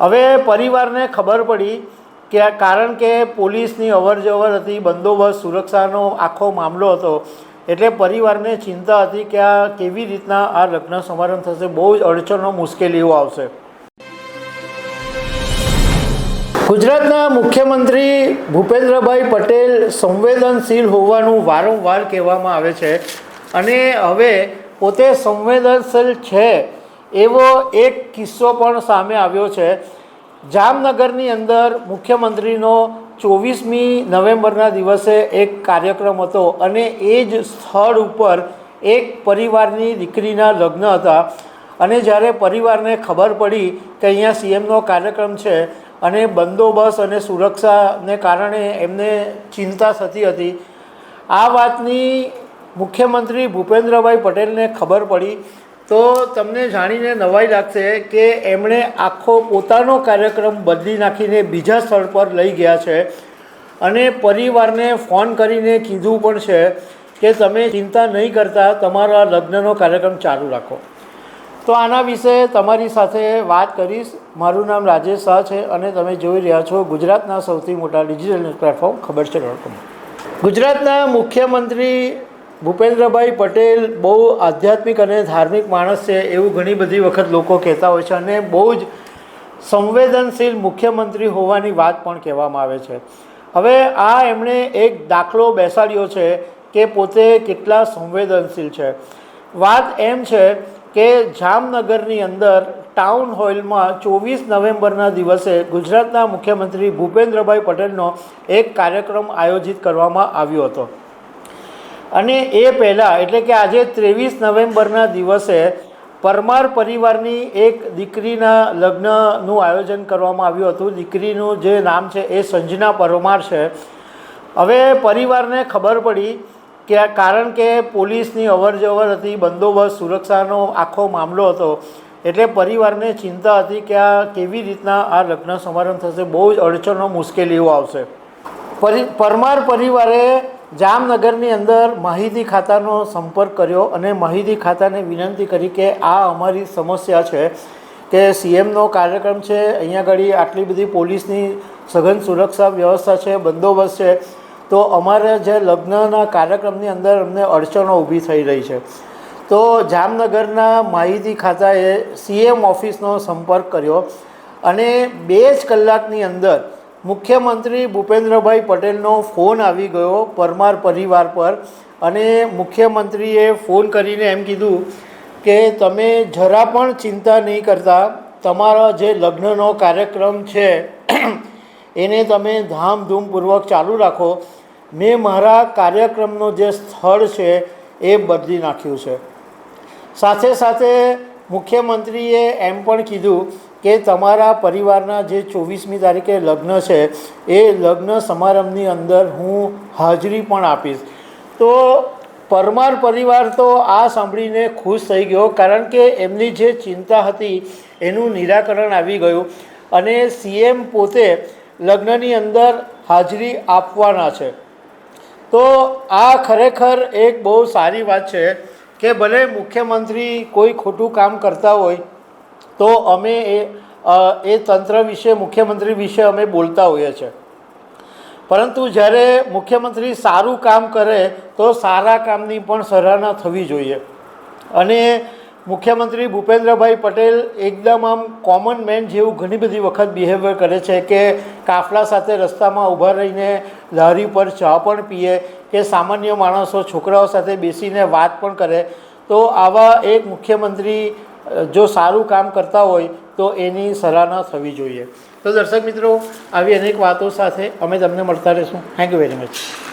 હવે પરિવારને ખબર પડી કે કારણ કે પોલીસની અવર જવર હતી, બંદોબસ્ત, સુરક્ષાનો આખો મામલો હતો, એટલે પરિવારને ચિંતા હતી કે આ કેવી રીતના આ લગ્ન સમારંભ થશે. બહુ જ અડચણો, મુશ્કેલીઓ આવશે. ગુજરાતના મુખ્યમંત્રી ભૂપેન્દ્રભાઈ પટેલ સંવેદનશીલ હોવાનું વારંવાર કહેવામાં આવે છે. અને હવે પોતે સંવેદનશીલ છે એવો એક કિસ્સો પણ સામે આવ્યો છે. જામનગરની અંદર મુખ્યમંત્રીનો ચોવીસમી નવેમ્બરના દિવસે એક કાર્યક્રમ હતો અને એ જ સ્થળ ઉપર એક પરિવારની દીકરીના લગ્ન હતા. અને જ્યારે પરિવારને ખબર પડી કે અહીંયા સીએમનો કાર્યક્રમ છે અને બંદોબસ્ત અને સુરક્ષાને કારણે એમને ચિંતા થતી હતી, આ વાતની મુખ્યમંત્રી ભૂપેન્દ્રભાઈ પટેલને ખબર પડી તો તમને જાણીને નવાઈ લાગશે કે એમણે આખો પોતાનો કાર્યક્રમ બદલી નાખીને બીજા સ્થળ પર લઈ ગયા છે. અને પરિવારને ફોન કરીને કીધું પણ છે કે તમે ચિંતા નહીં કરતા, તમારા લગ્નનો કાર્યક્રમ ચાલુ રાખો. તો આના વિશે તમારી સાથે વાત કરીશ. મારું નામ રાજેશ શાહ છે અને તમે જોઈ રહ્યા છો ગુજરાતના સૌથી મોટા ડિજિટલ પ્લેટફોર્મ, ખબર છે ડોટ કોમ. ગુજરાતના મુખ્યમંત્રી ભૂપેન્દ્રભાઈ પટેલ બહુ આધ્યાત્મિક અને ધાર્મિક માણસ છે એવું ઘણી બધી વખત લોકો કહેતા હોય છે અને બહુ જ સંવેદનશીલ મુખ્યમંત્રી હોવાની વાત પણ કહેવામાં આવે છે. હવે આ એમણે એક દાખલો બેસાડ્યો છે કે પોતે કેટલા સંવેદનશીલ છે. વાત એમ છે કે જામનગરની અંદર ટાઉન હોલમાં ચોવીસ નવેમ્બરના દિવસે ગુજરાતના મુખ્યમંત્રી ભૂપેન્દ્રભાઈ પટેલનો એક કાર્યક્રમ આયોજિત કરવામાં આવ્યો હતો. અને એ પહેલાં, એટલે કે આજે ત્રેવીસ નવેમ્બરના દિવસે પરમાર પરિવારની એક દીકરીના લગ્નનું આયોજન કરવામાં આવ્યું હતું. દીકરીનું જે નામ છે એ સંજના પરમાર છે. હવે પરિવારને ખબર પડી કે કારણ કે પોલીસની અવરજવર હતી, બંદોબસ્ત, સુરક્ષાનો આખો મામલો હતો, એટલે પરિવારને ચિંતા હતી કે આ કેવી રીતના આ લગ્ન સમારંભ થશે. બહુ જ અડચણો, મુશ્કેલીઓ આવશે. પરિ, પરમાર પરિવારે જામનગરની અંદર માહિતી ખાતાનો સંપર્ક કર્યો અને માહિતી ખાતાને વિનંતી કરી કે આ અમારી સમસ્યા છે કે સીએમનો કાર્યક્રમ છે, અહીંયા આગળ આટલી બધી પોલીસની સઘન સુરક્ષા વ્યવસ્થા છે, બંદોબસ્ત છે. તો અમારે જે લગ્નના કાર્યક્રમની અંદર અમને અડચણો ઊભી થઈ રહી છે. તો જામનગરના માહિતી ખાતાએ સીએમ ઓફિસનો સંપર્ક કર્યો અને બે જ કલાકની અંદર મુખ્યમંત્રી ભૂપેન્દ્રભાઈ પટેલનો ફોન આવી ગયો પરમાર પરિવાર પર અને મુખ્યમંત્રીએ ફોન કરીને એમ કીધું કે તમે જરા પણ ચિંતા નહીં કરતા, તમારા જે લગ્નનો કાર્યક્રમ છે, એને તમે ધામધૂમપૂર્વક ચાલુ રાખો. મેં મારા કાર્યક્રમનો જે સ્થળ છે એ બદલી નાખ્યું છે. સાથે સાથે મુખ્યમંત્રીએ એમ પણ કીધું કે તમારા પરિવારના જે ચોવીસમી તારીખે લગ્ન છે, એ લગ્ન સમારંભની અંદર હું હાજરી પણ આપીશ. તો પરમાર પરિવાર તો આ સાંભળીને ખુશ થઈ ગયો, કારણ કે એમની જે ચિંતા હતી એનું નિરાકરણ આવી ગયું અને સીએમ પોતે લગ્નની અંદર હાજરી આપવાના છે. તો આ ખરેખર એક બહુ સારી વાત છે. કે ભલે મુખ્યમંત્રી કોઈ ખોટું કામ કરતા હોય, તો અમે એ એ તંત્ર વિશે, મુખ્યમંત્રી વિશે અમે બોલતા હોઈએ છીએ. પરંતુ જ્યારે મુખ્યમંત્રી સારું કામ કરે, તો સારા કામની પણ સરાહના થવી જોઈએ. અને મુખ્યમંત્રી ભૂપેન્દ્રભાઈ પટેલ એકદમ આમ કોમન મેન જેવું ઘણી બધી વખત બિહેવિયર કરે છે કે કાફલા સાથે રસ્તામાં ઊભા રહીને લારી પર ચા પણ પીએ, કે સામાન્ય માણસો છોકરાઓ સાથે બેસીને વાત પણ કરે. તો આવા એક મુખ્યમંત્રી જો સારું કામ કરતા હોય તો એની સરાહના થવી જોઈએ. તો દર્શક મિત્રો, આવી અનેક વાતો સાથે અમે તમને મળતા રહીશું. Thank you very much